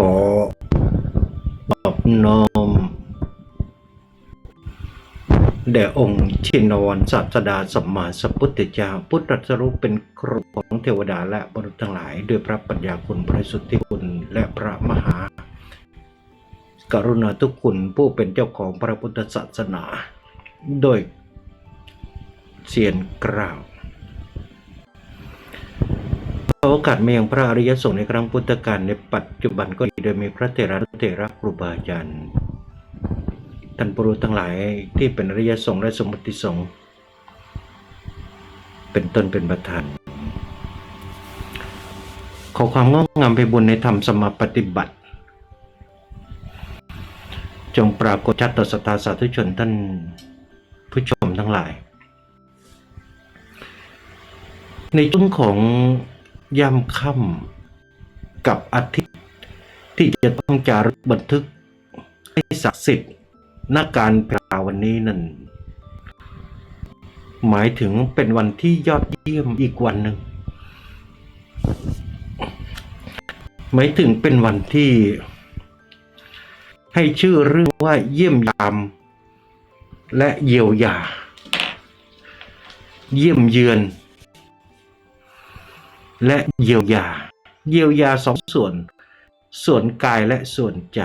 ขอตอบน้อมแด่องค์ชินวรศาสดาสัมมาสัพพุทธเจ้าพุทธรัสรู้เป็นครูของเทวดาและมนุษย์ทั้งหลาย ด้วยพระปัญญาคุณบริสุทธิคุณและพระมหา กรุณาทุกคุณผู้เป็นเจ้าของพระพุทธศาสนา โดยเสียนกล่าว โอกาสมายังพระอริยสงฆ์ในครั้งพุทธกาลในปัจจุบันก็ดีโดยมีพระเถระเถระครูบาอาจารย์ท่านปรุษทั้งหลายที่เป็นอริยสงฆ์และสมมติสงฆ์เป็นต้นเป็นประธานขอความงอกงามไปบุญในธรรมสมาปฏิบัติ จงปรากฏชัดต่อสตธาสาธุชนท่านผู้ชมทั้งหลาย ในช่วงของ ยามค่ำกับอาทิตย์ ที่จะต้องจารึกบันทึก ให้ศักดิ์สิทธิ์ณการพราวันนี้นั่น หมายถึงเป็นวันที่ยอดเยี่ยมอีกวันหนึ่ง หมายถึงเป็นวันที่ ให้ชื่อเรื่องว่าเยี่ยมยาม และเยียวยา เยี่ยมเยือน และเยียวยา เยียวยาสองส่วน ส่วนกายและส่วนใจ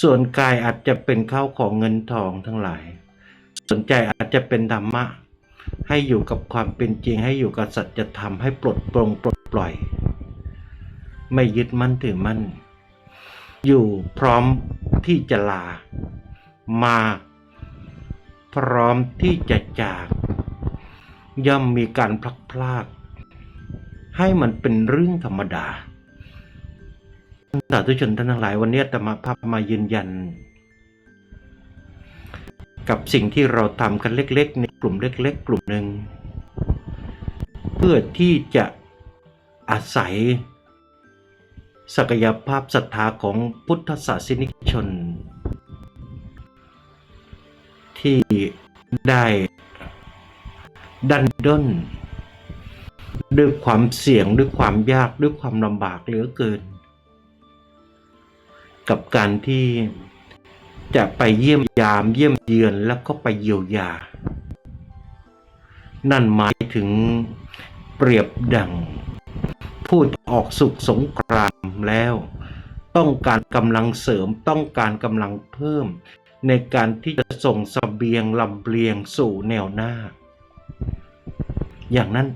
ส่วนกายอาจจะเป็นข้าวของเงินทองทั้งหลาย ส่วนใจอาจจะเป็นธรรมะ ให้อยู่กับความเป็นจริงให้อยู่กับสัจธรรมให้ปลดปลงปลดปล่อย ไม่ยึดมั่นถือมั่น อยู่พร้อมที่จะลา มาพร้อมที่จะจาก ย่อมมีการพลักพลาก ให้มันเป็นเรื่องธรรมดาสาธุชนท่านทั้งหลายวันนี้อาตมาภาพมายืนยัน กับสิ่งที่เราทำกันเล็ก ๆ ในกลุ่มเล็ก ๆ กลุ่มหนึ่งเพื่อที่จะอาศัย ศักยภาพศรัทธาของพุทธศาสนิกชน ที่ได้ดันด้น ด้วยความเสี่ยงด้วยความยากด้วยความลำบากเหลือเกิน กับการที่จะไปเยี่ยมยามเยี่ยมเยือนแล้วก็ไปเยียวยา นั่นหมายถึงเปรียบดังพูดออกสุขสงครามแล้ว ต้องการกำลังเสริมต้องการกำลังเพิ่ม ในการที่จะส่งสเสบียงลำเลียงสู่แนวหน้า อย่างนั้น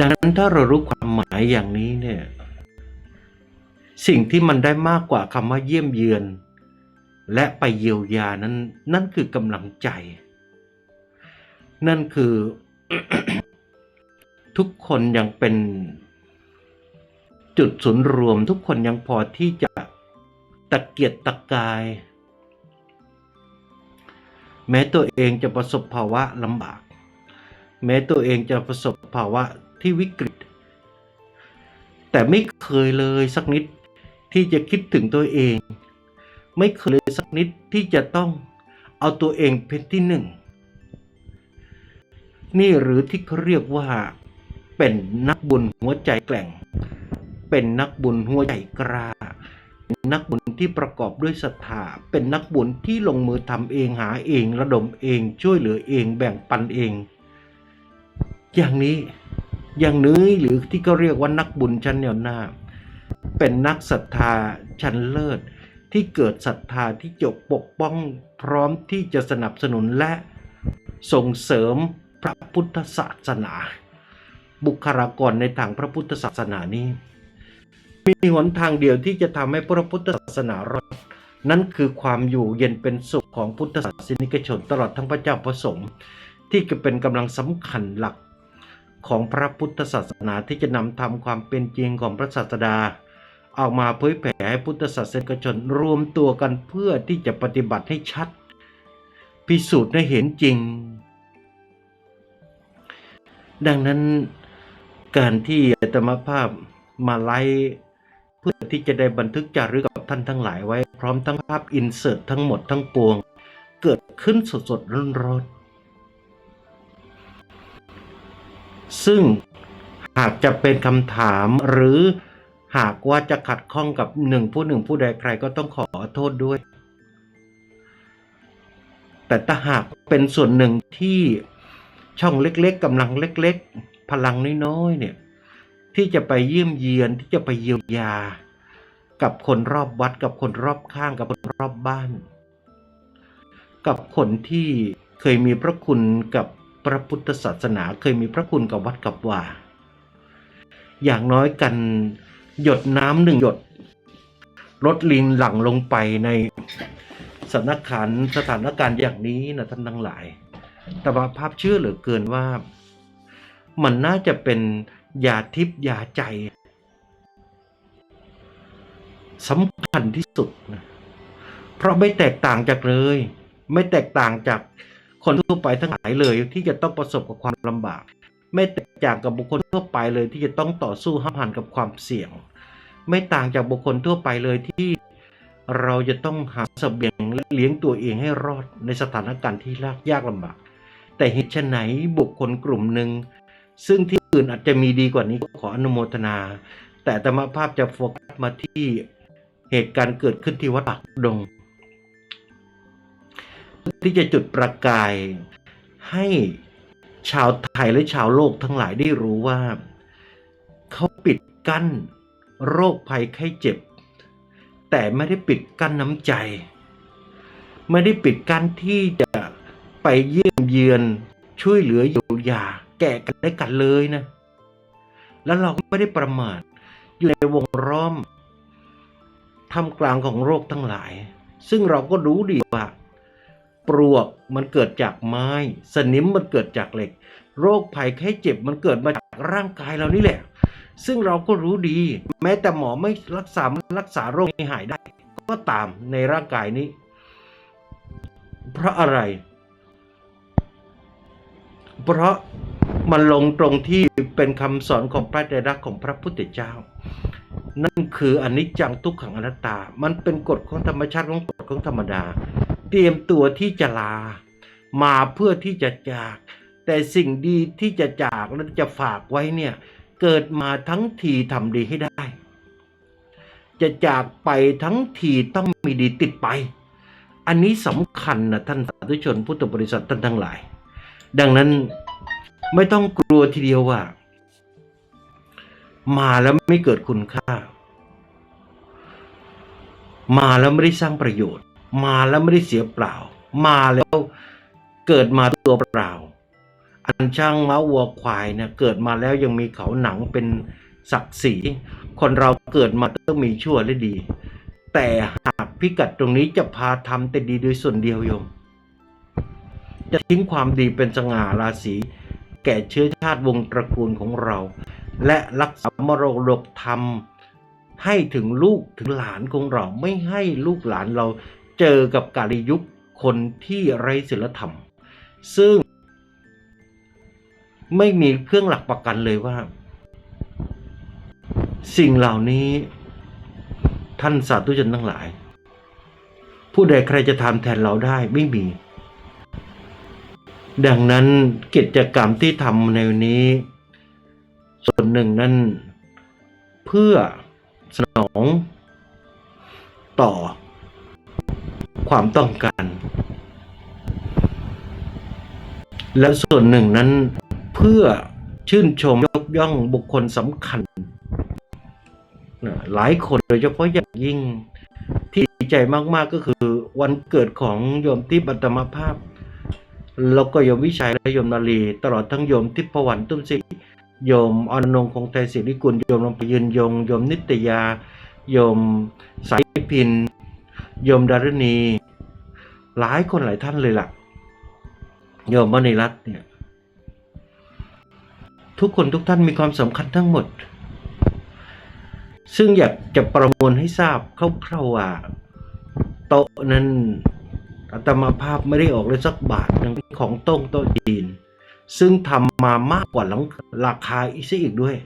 ดังนั้นถ้าเรารู้ความหมายอย่างนี้เนี่ย สิ่งที่มันได้มากกว่าคำว่าเยี่ยมเยือน และไปเยียวยานั้น นั่นคือกำลังใจ นั่นคือ ทุกคนยังเป็นจุดศูนย์รวม ทุกคนยังพอที่จะตะเกียกตะกาย แม้ตัวเองจะประสบภาวะลำบาก แม้ตัวเองจะประสบภาวะ ที่วิกฤต แต่ไม่เคยเลยสักนิดที่จะคิดถึงตัวเอง ไม่เคยเลยสักนิดที่จะต้องเอาตัวเองเป็นที่หนึ่ง นี่หรือที่เขาเรียกว่า เป็นนักบุญหัวใจแกร่ง เป็นนักบุญหัวใจกล้าเป็นนักบุญที่ประกอบด้วยศรัทธาเป็นนักบุญที่ลงมือทำเองหาเองระดมเองช่วยเหลือเองแบ่งปันเอง อย่างนี้ อย่างนี้หรือที่เขาเรียกว่านักบุญชั้นแนวหน้า เป็นนักศรัทธาชั้นเลิศ ที่เกิดศรัทธาที่จบปกป้องพร้อมที่จะสนับสนุนและส่งเสริมพระพุทธศาสนา บุคลากรในทางพระพุทธศาสนานี้ มีหนทางเดียวที่จะทำให้พระพุทธศาสนารอดนั่นคือความอยู่เย็นเป็นสุขของพุทธศาสนิกชนตลอดทั้งพระเจ้าพระสงฆ์ที่จะเป็นกำลังสำคัญหลัก ของพระพุทธศาสนาที่จะนำทำความเป็นจริงของพระศาสดาออกมาเผยแผ่ให้พุทธศาสนิกชนรวมตัวกันเพื่อที่จะปฏิบัติให้ชัด พิสูจน์ให้เห็นจริง ดังนั้นการที่อาตมาภาพมาไลฟ์เพื่อที่จะได้บันทึกจารึกกับท่านทั้งหลายไว้ พร้อมทั้งภาพอินเสิร์ตทั้งหมดทั้งปวง เกิดขึ้นสดๆร้อนๆ ซึ่งหากจะเป็นคำถามหรือหากว่าจะขัดข้องกับหนึ่งผู้หนึ่งผู้ใดใครก็ต้องขอโทษด้วย แต่ถ้าหากเป็นส่วนหนึ่งที่ช่องเล็กๆกำลังเล็ก ๆ พลังน้อยๆเนี่ยที่จะไปเยี่ยมเยียนที่จะไปเยียวยา กับคนรอบวัดกับคนรอบข้างกับคนรอบบ้าน กับคนที่เคยมีพระคุณกับ พระพุทธศาสนาเคยมีพระคุณกับวัดกับว่า อย่างน้อยกันหยดน้ำหนึ่งหยดลดลินหลั่งลงไปในสถานการณ์สถานการณ์อย่างนี้นะท่านทั้งหลาย แต่ว่าภาพเชื่อเหลือเกินว่า มันน่าจะเป็นยาทิพย์ยาใจสำคัญที่สุดนะเพราะไม่แตกต่างจากเลย ไม่แตกต่างจาก คนทั่วไปทั้งหลายเลยที่จะต้องประสบกับความลำบาก ไม่แตกต่างกับบุคคลทั่วไปเลยที่จะต้องต่อสู้ห้ามหันกับความเสี่ยง ไม่ต่างจากบุคคลทั่วไปเลยที่เราจะต้องหาเสบียงและเลี้ยงตัวเองให้รอดในสถานการณ์ที่ยากยากลำบาก แต่เหตุไฉนบุคคลกลุ่มหนึ่งซึ่งที่อื่นอาจจะมีดีกว่านี้ขออนุโมทนา แต่ธรรมภาพจะโฟกัสมาที่เหตุการณ์เกิดขึ้นที่วัดปากดง ที่จะจุดประกาย ให้ชาวไทยและชาวโลกทั้งหลายได้รู้ว่า เขาปิดกั้นโรคภัยไข้เจ็บ แต่ไม่ได้ปิดกั้นน้ำใจ ไม่ได้ปิดกั้นที่จะไปเยี่ยมเยือนช่วยเหลือเยียวยาแก่กันได้กันเลยนะ แล้วเราก็ไม่ได้ประมาทอยู่ในวงล้อมท่ามกลางของโรคทั้งหลาย ซึ่งเราก็รู้ดีว่า ปลวกมันเกิดจากไม้ สนิมมันเกิดจากเหล็ก โรคภัยไข้เจ็บมันเกิดมาจากร่างกายเรานี่แหละ ซึ่งเราก็รู้ดี แม้แต่หมอไม่รักษารักษาโรคให้หายได้ ก็ตามในร่างกายนี้ เพราะอะไร เพราะมันลงตรงที่เป็นคำสอนของพระไตรลักษณ์ของพระพุทธเจ้า นั่นคืออนิจจังทุกขังอนัตตา มันเป็นกฎของธรรมชาติของกฎของธรรมดา เตรียมตัวที่จะลา มาเพื่อที่จะจาก แต่สิ่งดีที่จะจากและจะฝากไว้เนี่ย เกิดมาทั้งทีทำดีให้ได้ จะจากไปทั้งทีต้องมีดีติดไป อันนี้สำคัญนะท่านสาธุชนพุทธบริษัทท่านทั้งหลาย ดังนั้นไม่ต้องกลัวทีเดียวว่า มาแล้วไม่เกิดคุณค่า มาแล้วไม่ได้สร้างประโยชน์ มาแล้วไม่ได้เสียเปล่า มาแล้วเกิดมาตัวเปล่า อันช่างม้าวัวควายเนี่ยเกิดมาแล้วยังมีเขาหนังเป็นศักดิ์ศรีคนเราเกิดมาต้องมีชั่วและดี แต่หากพิกัดตรงนี้จะพาทำแต่ดีโดยส่วนเดียวโยม จะทิ้งความดีเป็นสง่าราศีแก่เชื้อชาติวงศ์ตระกูลของเรา และรักษามรดกธรรมให้ถึงลูกถึงหลานของเราไม่ให้ลูกหลานเรา เจอกับกาลยุคคนที่ไร้ศีลธรรม ซึ่งไม่มีเครื่องหลักประกันเลยว่า สิ่งเหล่านี้ท่านสาธุชนทั้งหลาย ผู้ใดใครจะทำแทนเราได้ไม่มี ดังนั้นกิจกรรมที่ทำในวันนี้ ส่วนหนึ่งนั้นเพื่อสนองต่อ ความต้องการ และส่วนหนึ่งนั้นเพื่อชื่นชมยกย่องบุคคลสำคัญ หลายคนโดยเฉพาะอย่างยิ่งที่ดีใจมากๆก็คือวันเกิดของโยมที่บัตมภาพ แล้วก็โยมวิชัยและโยมนาลีตลอดทั้งโยมทิพวรรณตุ้มศิริโยมอนงคงไทยศิริกุลโยมลงพยืนยงโยมนิตยาโยมสายพิน โยมดารณี หลายคนหลายท่านเลยล่ะ โยมมณีรัตน์เนี่ย ทุกคนทุกท่านมีความสำคัญทั้งหมด ซึ่งอยากจะประมวลให้ทราบคร่าวๆว่าโต๊ะนั้นอาตมาภาพไม่ได้ออกเลยสักบาทหนึ่งของโต้งโต๊ะจีน ซึ่งทำมามากกว่าหลังราคาอีกซะอีกด้วย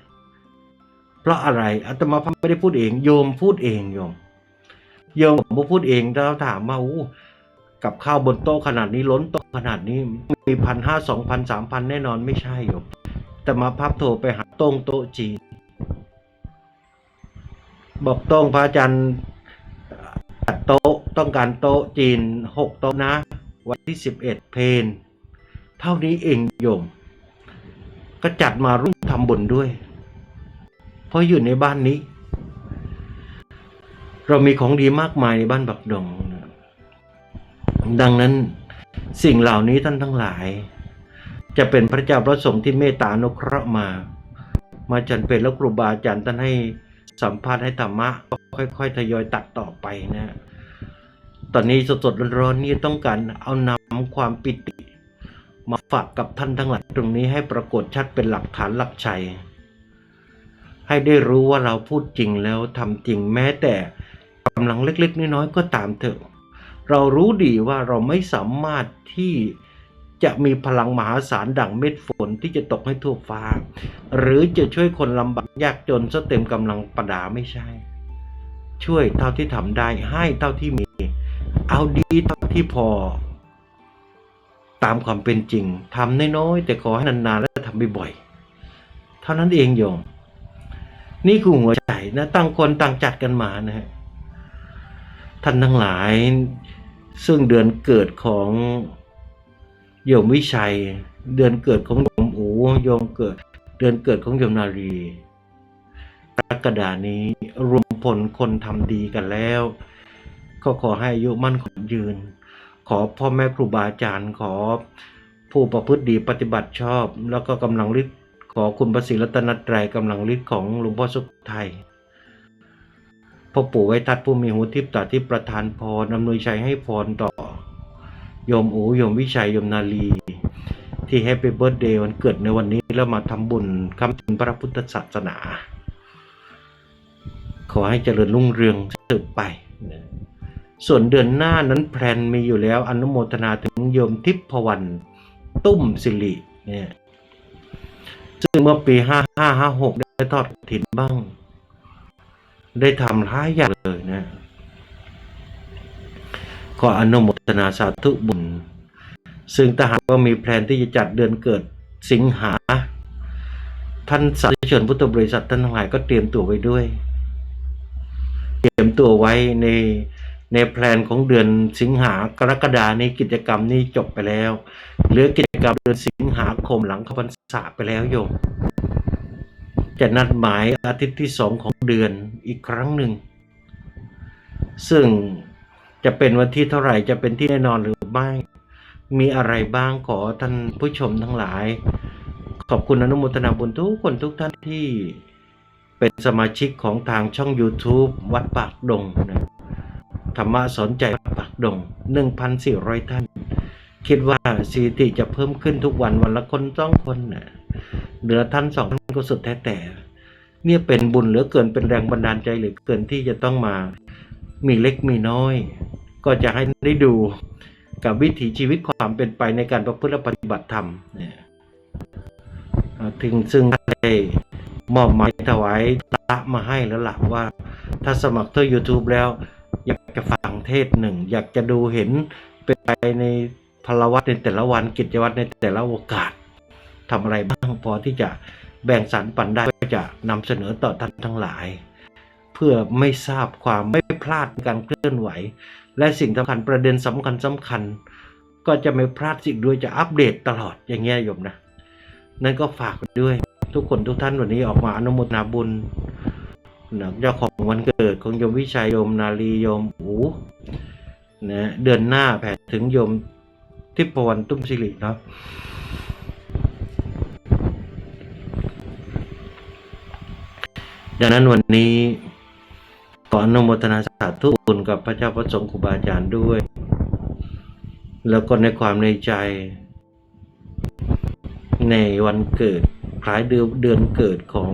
เพราะอะไรอาตมาภาพไม่ได้พูดเอง โยมพูดเองโยม โยมผมพูดเองเราถามว่าอู้กับข้าวบนโต๊ะขนาดนี้ล้นโต๊ะขนาดนี้มีพันห้าสองพันสามพันแน่นอนไม่ใช่โยมแต่มาพับโทรไปหาโต้งโต๊ะจีนบอกต้งพระอาจารย์จัดโต๊ะต้องการโต๊ะจีนหกโต๊ะนะ วันที่สิบเอ็ดเพนเท่านี้เองโยม ก็จัดมาร่วมทำบุญด้วย เพราะอยู่ในบ้านนี้ เรามีของดีมากมายในบ้านบักดงนะดังนั้นสิ่งเหล่านี้ท่านทั้งหลาย จะเป็นพระเจ้าพระสงฆ์ที่เมตตานุเคราะห์มา มาจันเป็นแล้วครูบาอาจารย์ท่านให้สัมภาษณ์ให้ธรรมะค่อยๆทยอยตัดต่อไปนะ ตอนนี้สดๆร้อนๆนี่ต้องการเอานำความปิติ มาฝากกับท่านทั้งหลายตรงนี้ให้ปรากฏชัดเป็นหลักฐานหลักชัยให้ได้รู้ว่าเราพูดจริงแล้วทำจริงแม้แต่ กำลังเล็ก ๆ น้อยๆก็ตามเถอะ เรารู้ดีว่าเราไม่สามารถที่จะมีพลังมหาศาลดังเม็ดฝนที่จะตกให้ทั่วฟ้า หรือจะช่วยคนลำบากยากจนซะเต็มกำลังประดาไม่ใช่ ช่วยเท่าที่ทำได้ให้เท่าที่มี เอาดีเท่าที่พอ ตามความเป็นจริงทำน้อยๆแต่ขอให้นานๆและทำบ่อยๆเท่านั้นเองโยม นี่คือหัวใจนะตั้งคนต่างจัดกันมานะฮะ ท่านทั้งหลาย ซึ่งเดือนเกิดของโยมวิชัย เดือนเกิดของโยมอูโยมเกิด เดือนเกิดของโยมนารีกรกฎานี้รวมผลคนทำดีกันแล้วก็ขอให้อายุมั่นขอนยืน ขอพ่อแม่ครูบาอาจารย์ขอผู้ประพฤติดีปฏิบัติชอบ แล้วก็กำลังฤทธิ์ขอคุณพระศรีรัตนตรัยกำลังฤทธิ์ของหลวงพ่อสุขไทย พ่อปู่ไว้ทัดผู้มีหูทิพย์ตาที่ประทานพรอำนวยชัยให้พรต่อ โยมอูโยมวิชัยโยมนาลี ที่แฮปปี้เบิร์ดเดย์วันเกิดในวันนี้แล้วมาทำบุญคำถึงพระพุทธศาสนา ขอให้เจริญรุ่งเรืองสืบไปส่วนเดือนหน้านั้นแพลนมีอยู่แล้วอนุโมทนาถึงโยมทิพวรรณตุ้มสิริเนี่ยซึ่งเมื่อปี 5556 ได้ทอดกฐินบ้าง ได้ทำหลายอย่างเลยนะขออนุโมทนาสาธุบุญ ซึ่งถ้าหากว่ามีแพลนที่จะจัดเดือนเกิดสิงหา ท่านสาธุชนพุทธบริษัทท่านทั้งหลายก็เตรียมตัวไว้ด้วย เตรียมตัวไว้ในในแพลนของเดือนสิงหากรกฎานี้กิจกรรมนี้จบไปแล้ว เหลือกิจกรรมเดือนสิงหาคมหลังข้าพรรษาไปแล้วโยม จะนัดหมายอาทิตย์ที่สองของเดือนอีกครั้งหนึ่ง ซึ่งจะเป็นวันที่เท่าไหร่จะเป็นที่แน่นอนหรือไม่ มีอะไรบ้างขอท่านผู้ชมทั้งหลาย ขอบคุณอนุโมทนาบุญทุกคนทุกท่านที่เป็นสมาชิกของทางช่อง YouTube วัดปากดงนะธรรมะสนใจวัดปากดง 1,400 ท่าน คิดว่าสถิติจะเพิ่มขึ้นทุกวันวันละคนสองคนนะเหลือท่านสอง ก็สุดแท้แต่ เนี่ยเป็นบุญเหลือเกินเป็นแรงบันดาลใจเหลือเกินที่จะต้องมามีเล็กมีน้อย ก็จะให้ได้ดูกับวิถีชีวิตความเป็นไปในการประพฤติและปฏิบัติธรรมเนี่ยถึงซึ่งได้มอบหมายถวายละมาให้แล้วหล่ะว่า ถ้าสมัครเท่า YouTube แล้ว อยากจะฟังเทศหนึ่ง อยากจะดูเห็นเป็นไปในพลวัตในแต่ละวันกิจวัตรในแต่ละโอกาสทำอะไรบ้างพอที่จะ แบ่งสรรปันได้ก็จะนำเสนอต่อท่านทั้งหลาย เพื่อไม่ทราบความไม่พลาดการเคลื่อนไหว และสิ่งสำคัญประเด็นสำคัญสำคัญ ก็จะไม่พลาดสิ่งด้วยจะอัปเดตตลอดอย่างเงี้ยโยมนะ นั่นก็ฝากด้วยทุกคนทุกท่านวันนี้ออกมาอนุโมทนาบุญนะเจ้าของวันเกิดของโยมวิชัยโยมนาลีโยมอูนะเดือนหน้าแผ่ถึงโยมทิพวรรณตุ้มสิริเนาะ ดังนั้นวันนี้ขออนุโมทนาสาธุบุญกับพระเจ้าพระสงฆ์ครูบาอาจารย์ด้วย แล้วก็ในความในใจ ในวันเกิดคล้ายเดือนเดือนเกิดของ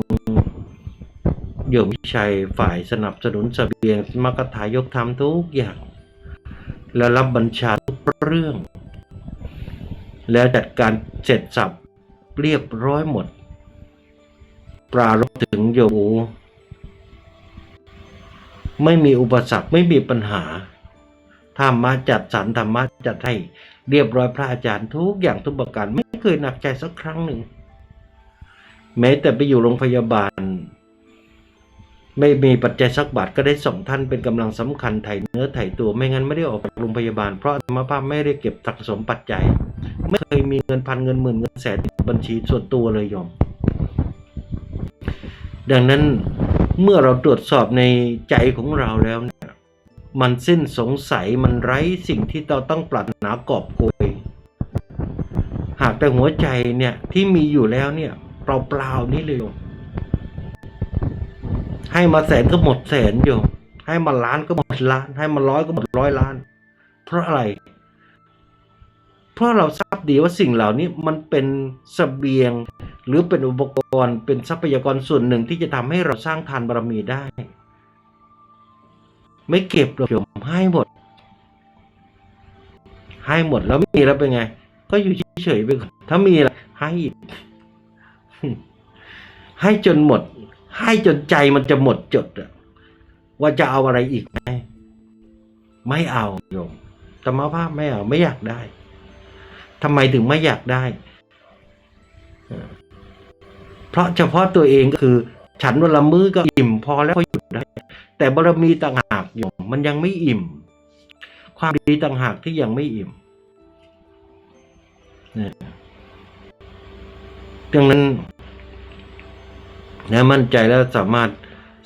โยมวิชัยฝ่ายสนับสนุนเสบียงมกถายกทำทุกอย่าง และรับบัญชาทุกเรื่อง แล้วจัดการเสร็จสับเรียบร้อยหมด ปรารบ งโยมอูไม่มีอุปสรรคไม่มีปัญหาธรรมะจัดสรรธรรมะจัดให้เรียบร้อยพระอาจารย์ทุกอย่างทุกประการไม่เคยหนักใจสักครั้งหนึ่ง แม้แต่ไปอยู่โรงพยาบาล ไม่มีปัจจัยสักบาทก็ได้ส่งท่านเป็นกำลังสำคัญไถ่เนื้อไถ่ตัวไม่งั้นไม่ได้ออกจากโรงพยาบาล เพราะธรรมภาพไม่ได้เก็บสะสมปัจจัย ไม่เคยมีเงินพันเงินหมื่นเงินแสนบัญชีส่วนตัวเลยโยม ดังนั้นเมื่อเราตรวจสอบในใจของเราแล้วเนี่ยมันสิ้นสงสัยมันไร้สิ่งที่เราต้องปรารถนากอบโกยหากแต่หัวใจเนี่ยที่มีอยู่แล้วเนี่ยเปล่าๆนี่เลยโยมให้มาแสนก็หมดแสนโยมให้มาล้านก็หมดล้าน ให้มาร้อยก็หมดร้อยล้าน เพราะอะไร เพราะเราทราบดีว่าสิ่งเหล่านี้มันเป็นเสบียง หรือเป็นอุปกรณ์เป็นทรัพยากรส่วนหนึ่งที่จะทำให้เราสร้างทานบารมีได้ ไม่เก็บหรอกโยมให้หมด ให้หมดแล้วไมีแล้วเป็นไง ก็อยู่เฉยๆไปก่อนถ้ามีล่ะให้อีกให้จนหมด ให้จนใจมันจะหมดจดอะว่าจะเอาอะไรอีกไหมไม่เอาโยมธรรมภาพไม่เอาไม่อยากได้ทำไมถึงไม่อยากได้ เพราะเฉพาะตัวเองก็คือ ฉันวันละมื้อก็อิ่มพอแล้วก็หยุดได้ แต่บารมีต่างหากโยมมันยังไม่อิ่ม ความดีต่างหากที่ยังไม่อิ่มเนี่ยดังนั้นนะมั่นใจแล้วสามารถ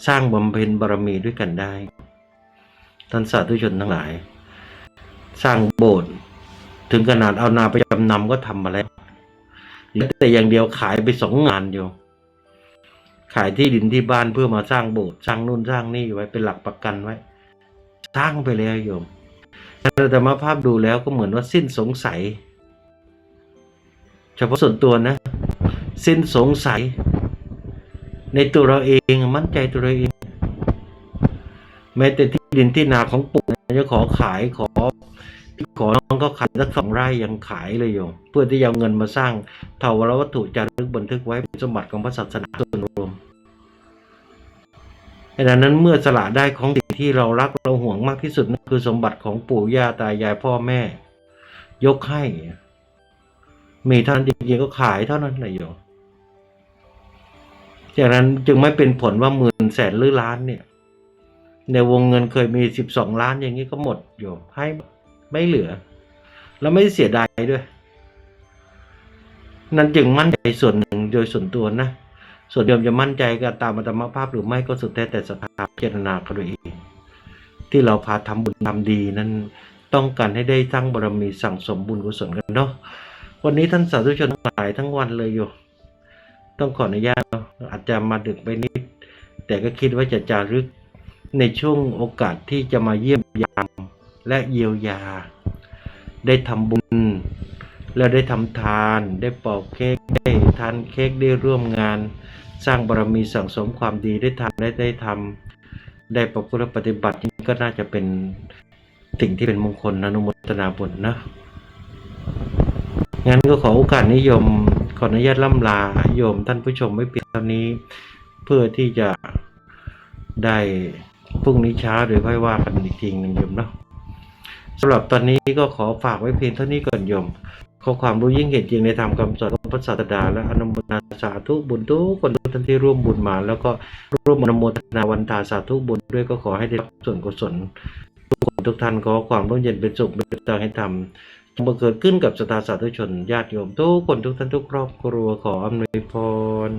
สร้างบำเพ็ญบารมีด้วยกันได้ ท่านสาธุชนทั้งหลาย สร้างโบสถ์ถึงขนาดเอานาไปจำนำก็ทำมาแล้ว หลือแต่อย่างเดียวขายไปสองงานอยู่ ขายที่ดินที่บ้านเพื่อมาสร้างโบสถ์สร้างนู่นสร้างนี่ไว้เป็นหลักประกันไว้ สร้างไปแล้วโยมแต่มาภาพดูแล้วก็เหมือนว่าสิ้นสงสัย เฉพาะส่วนตัวนะ สิ้นสงสัย ในตัวเราเองมั่นใจตัวเราเอง แม้แต่ที่ดินที่นาของปู่จะขอขายขอ ที่ขอน้องก็ขายสักสองไร่ยังขายเลยโยมเพื่อที่จะเอาเงินมาสร้างเทวรวัตถุจารึกบันทึกไว้เป็นสมบัติของพระศาสนาส่วนรวมดังนั้นเมื่อสละได้ของสิ่งที่เรารักเราห่วงมากที่สุดนั่นคือสมบัติของปู่ย่าตายายพ่อแม่ ยกให้ มีเท่านั้นจริงๆก็ขายเท่านั้นเลยโยมจากนั้นจึงไม่เป็นผลว่าหมื่นแสนหรือล้านเนี่ย ในวงเงินเคยมีสิบสองล้านอย่างนี้ก็หมดโยมให้ ไม่เหลือ แล้วไม่เสียดายด้วย นั้นจึงมั่นใจส่วนหนึ่งโดยส่วนตัวนะ ส่วนโยมจะมั่นใจกับตามอัตมภาพหรือไม่ก็สุดแท้แต่สภาพเจตนาเขาด้วยเอง ที่เราพาทำบุญทำดีนั้นต้องการให้ได้สร้างบารมีสั่งสมบุญกุศลกันเนาะวันนี้ท่านสาธุชนทั้งหลายทั้งวันเลยโยมต้องขออนุญาตนะอาจจะมาดึกไปนิด แต่ก็คิดว่าจะจารึกในช่วงโอกาสที่จะมาเยี่ยมยาม และเยียวยา ได้ทำบุญ แล้วได้ทำทานได้ปอกเค้กได้ทานเค้กได้ร่วมงาน สร้างบารมีสั่งสมความดีได้ทำได้ได้ทำได้ประพฤติปฏิบัตินี่ก็น่าจะเป็นสิ่งที่เป็นมงคลอนุโมทนาบุญนะงั้นก็ขอโอกาสนิยมขออนุญาตล่ำลาโยมท่านผู้ชมไม่เพียงเท่านี้ เพื่อที่จะได้พรุ่งนี้เช้าหรือค่อยว่ากันอีกทีหนึ่งโยมเนาะ สำหรับตอนนี้ก็ขอฝากไว้เพียงเท่านี้ก่อนโยม ขอความรู้ยิ่งเห็นจริงในธรรมคำสอนของพระศาสดา และอนุโมทนาสาธุบุญทุกคนทุกท่านที่ร่วมบุญมา แล้วก็ร่วมอนุโมทนาวันตาสาธุบุญด้วยก็ขอให้ได้รับส่วนกุศลทุกคนทุกท่านขอความร่มเย็นเป็นสุขเป็นตาให้ทำบังเกิดขึ้นกับสตาสาธุชนญาติโยมทุกคนทุกท่านทุกครอบครัวขออำนวยพร